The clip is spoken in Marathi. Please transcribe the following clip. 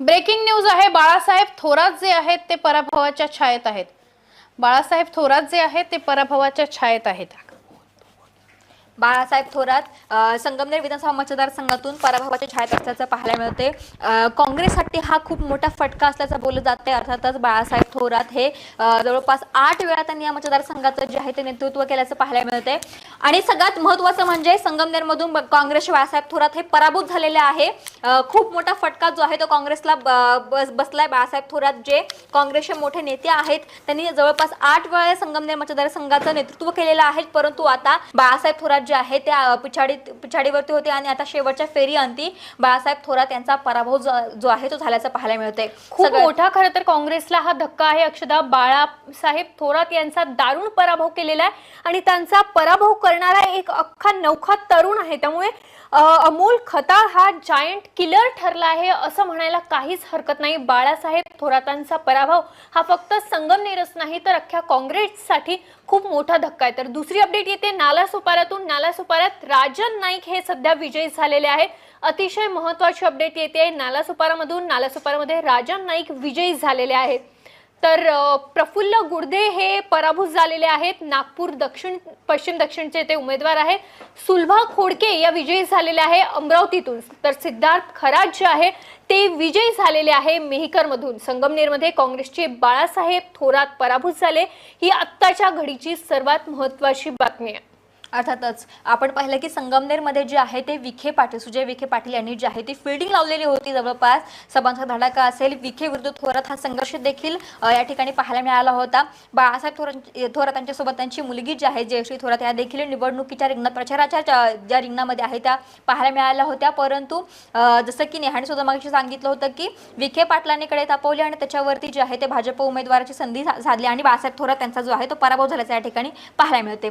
ब्रेकिंग न्यूज आहे. बाळासाहेब थोरात जे आहेत ते पराभवाच्या छायेत आहेत. बाळासाहेब थोरात जे आहेत ते पराभवाच्या छायेत आहेत. बाळासाहेब थोरात संगमनेर विधानसभा मतदारसंघातून पराभवाच्या छायेत असल्याचं पाहायला मिळते. काँग्रेससाठी हा खूप मोठा फटका असल्याचं बोललं जाते अर्थातच बाळासाहेब थोरात हे जवळपास आठ वेळा त्यांनी या मतदारसंघाचं जे आहे ते नेतृत्व केल्याचं पाहायला मिळते आणि सगळ्यात महत्त्वाचं म्हणजे संगमनेरमधून काँग्रेसचे बाळासाहेब थोरात हे पराभूत झालेले आहे. खूप मोठा फटका जो आहे तो काँग्रेसला बस- बसलाय बाळासाहेब थोरात जे काँग्रेसचे मोठे नेते आहेत. त्यांनी जवळपास आठ वेळा संगमनेर मतदारसंघाचं नेतृत्व केलेलं आहे परंतु आता बाळासाहेब थोरात जे आहे ते अ, पिछाडीत पिछाडीवरती होते आणि आता शेवटच्या फेरी अंती बाळासाहेब थोरात यांचा पराभव जो आहे तो झाल्याचं पाहायला मिळते खूप मोठा खरं तर काँग्रेसला हा धक्का आहे. अक्षदा बाळासाहेब थोरात यांचा दारुण पराभव केलेला आहे आणि त्यांचा पराभव करणारा एक अख्खा नौखा तरुण आहे. त्यामुळे अमोल खताळ हा जायंट किलर ठरला आहे असं म्हणायला काहीच हरकत नाही. बाळासाहेब थोरातांचा पराभव हा फक्त संगमनेरच नाही तर अख्ख्या काँग्रेससाठी खूप मोठा धक्का आहे. तर दुसरी अपडेट येते नाला नालासोपाऱ्यात नाला राजन नाईक हे सध्या विजयी झालेले आहेत. अतिशय महत्वाची अपडेट येते नाला सुपारामधून. नाला सुपारामध्ये राजन नाईक विजयी झालेले आहेत. तर प्रफुल्ल गुर्दे हे पराभूत झालेले आहेत. नागपूर दक्षिण पश्चिम दक्षिणचे ते उमेदवार आहेत. सुलभा खोडके या विजयी झालेल्या आहे अमरावतीतून. तर सिद्धार्थ खरात जे आहे ते विजयी झालेले आहे मेहकरमधून. संगमनेरमध्ये काँग्रेसचे बाळासाहेब थोरात पराभूत झाले. ही आत्ताच्या घडीची सर्वात महत्वाची बातमी आहे. अर्थातच आपण पाहिलं की संगमनेरमध्ये जे आहे ते विखे पाटील सुजय विखे पाटील यांनी जी आहे ती फिल्डिंग लावलेली होती जवळपास. सभांचा धडाका असेल विखे विरुद्ध थोरात हा संघर्ष देखील या ठिकाणी पाहायला मिळाला होता. बाळासाहेब थोरात थोरात यांच्यासोबत त्यांची मुलगी जी आहे जयश्री थोरात या देखील निवडणुकीच्या रिंगणात प्रचाराच्या ज्या- रिंगणामध्ये आहे त्या पाहायला मिळाल्या होत्या. परंतु जसं की नेहाने सुद्धा मागशी सांगितलं होतं की विखे पाटलांनी कडे तापवले आणि त्याच्यावरती जे आहे ते भाजप उमेदवाराची संधी साधली आणि बाळासाहेब थोरात त्यांचा जो आहे तो पराभव झाल्याचा या ठिकाणी पाहायला मिळते.